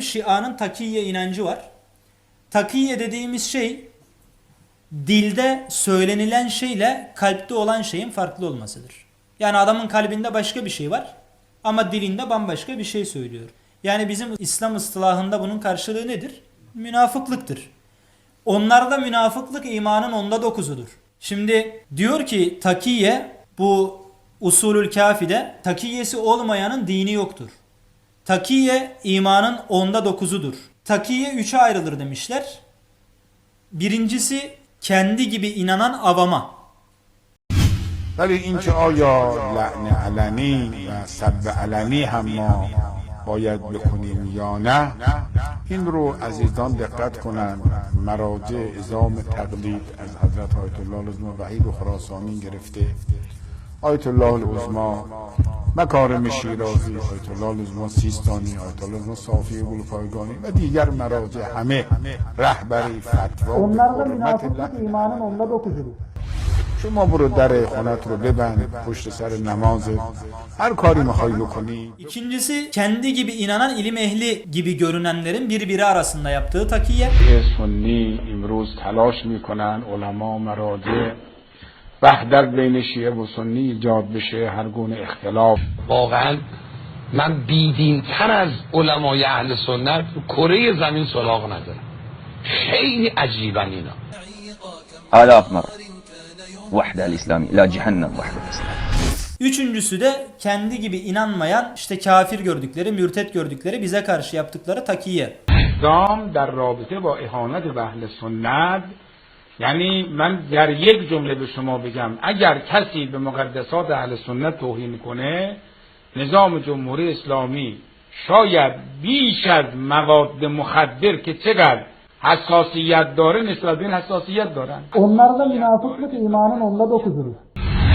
Şia'nın takiye inancı var. Takiye dediğimiz şey dilde söylenilen şeyle kalpte olan şeyin farklı olmasıdır. Yani adamın kalbinde başka bir şey var ama dilinde bambaşka bir şey söylüyor. Yani bizim İslam ıstılahında bunun karşılığı nedir? Münafıklıktır. Onlarda münafıklık imanın onda dokuzudur. Şimdi diyor ki takiye bu usulül kafide takiyesi olmayanın dini yoktur. Takiye imanın onda dokuzudur. Takiye üçe ayrılır demişler. Birincisi kendi gibi inanan avama. ولی اینکه آیا لعن علنی و سب علنی هم ما باید بکنیم یا نه این رو عزیزان دقت کنند مراجع ازام تقلید از حضرت آیت الله العظما وحید و خراسانی گرفته آیت الله العظما مکارم شیرازی آیت الله العظما سیستانی آیت الله العظما صافی گلپایگانی و دیگر مراجع همه رهبری فتوا به Onlarda حرمت münafıklık لعن imanın onda dokuzudur. شما برو در خونت رو ببند پشت سر نمازت هر کاری میخوای بکنی İkincisi kendi gibi inanan ilim ehli gibi görünenlerin birbiri arasında yaptığı takiye. سنی امروز تلاش میکنن علما مراجع وحدت بین شیعه و سنی ایجاد بشه هر گونه اختلاف واقعا من بیدینتر از علمای اهل سنت تو کره زمین سراغ ندارم خیلی عجیبن اینا آلاف مرة وحدة الإسلامي لا جهنم وحدة الإسلام Üçüncüsü de kendi gibi inanmayan işte kafir gördükleri, mürtet gördükleri bize karşı yaptıkları takiye. دام در رابطه با اهانت به اهل سنت یعنی من در یک جمله به شما بگم اگر کسی به مقدسات اهل سنت توهین کنه نظام جمهوری اسلامی شاید بیش از مواد مخدر که چقدر حساسیت داره نسبت به این حساسیت دارن Onlarda münafıklık imanın onda dokuzudur.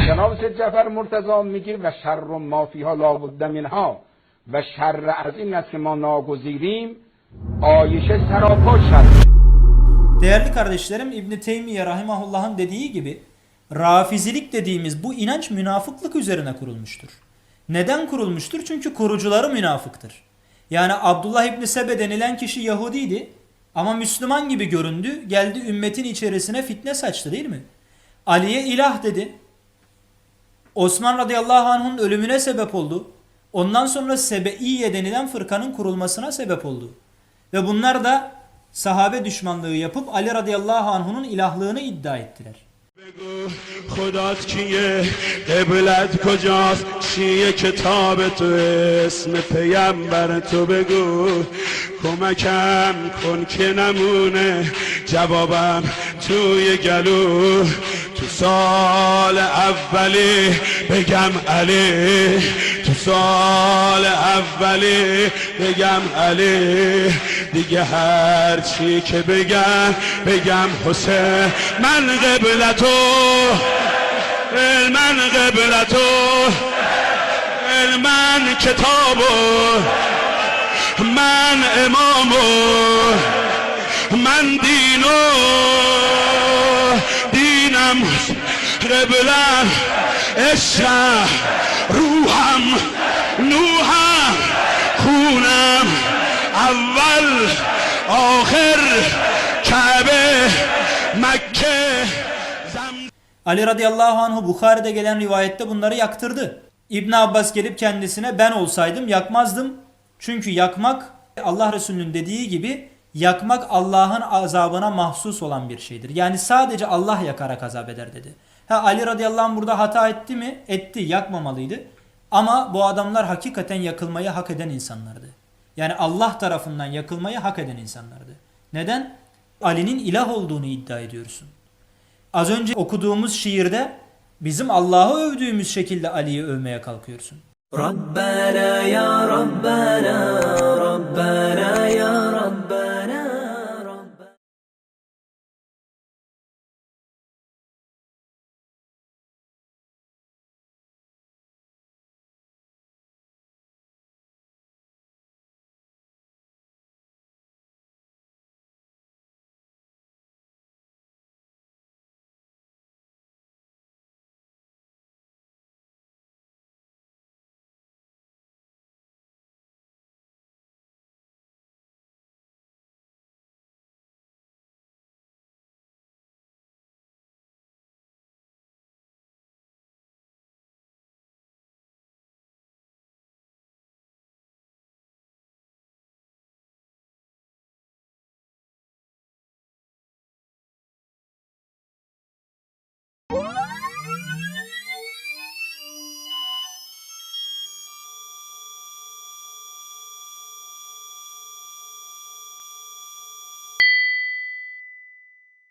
جناب سید جعفر مرتضا میگه و شر ما فیها لابد منها و شر از این است که ما ناگزیریم آیشه سراپا شر Değerli kardeşlerim İbn Teymiye rahimahullah'ın dediği gibi Rafizilik dediğimiz bu inanç münafıklık üzerine kurulmuştur. Neden kurulmuştur? Çünkü kurucuları münafıktır. Yani Abdullah İbni Sebe denilen kişi Yahudiydi ama Müslüman gibi göründü. Geldi ümmetin içerisine fitne saçtı değil mi? Ali'ye ilah dedi. Osman radıyallahu anh'ın ölümüne sebep oldu. Ondan sonra Sebeiye denilen fırkanın kurulmasına sebep oldu. Ve bunlar da sahabe düşmanlığı yapıp Ali radıyallahu anh'ın ilahlığını iddia ettiler. خدات کیه قبلت کجاست چیه کتاب تو اسم پیمبر تو بگو کمکم کن که نمونه جوابم توی گلو تو سال اولی بگم علی تو سال اولی بگم علی دیگه هر چی که بگم بگم حسین من قبلتو من قبلتو. من کتابو من امامو من دینو. دینم قبلم عشقم روحم نوحم خونم. اول آخر کعبه مکه زم Ali radıyallahu anhu Bukhari'de gelen rivayette bunları yaktırdı. İbn Abbas gelip kendisine ben olsaydım yakmazdım. Çünkü yakmak Allah Resulü'nün dediği gibi yakmak Allah'ın azabına mahsus olan bir şeydir. Yani sadece Allah yakarak azap eder dedi. Ha Ali radıyallahu anh burada hata etti mi? Etti, yakmamalıydı. Ama bu adamlar hakikaten yakılmayı hak eden insanlardı. Yani Allah tarafından yakılmayı hak eden insanlardı. Neden? Ali'nin ilah olduğunu iddia ediyorsun. Az önce okuduğumuz şiirde bizim Allah'ı övdüğümüz şekilde Ali'yi övmeye kalkıyorsun. Rabbana ya Rabbana Rabbana ya